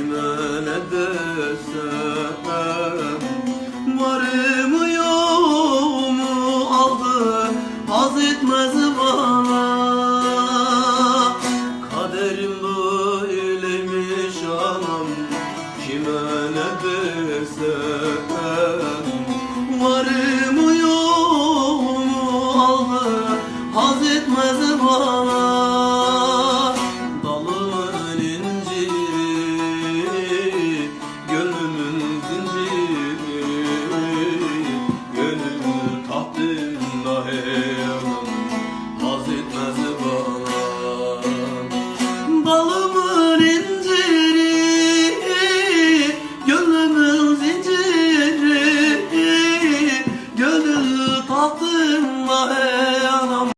kime ne desem Varımı yoğumu aldı haz etmez bana. Kaderim böyleymiş anam kime ne desem Varımı yoğumu aldı haz etmez bana. Allah'ım Haz etmez bana. Balı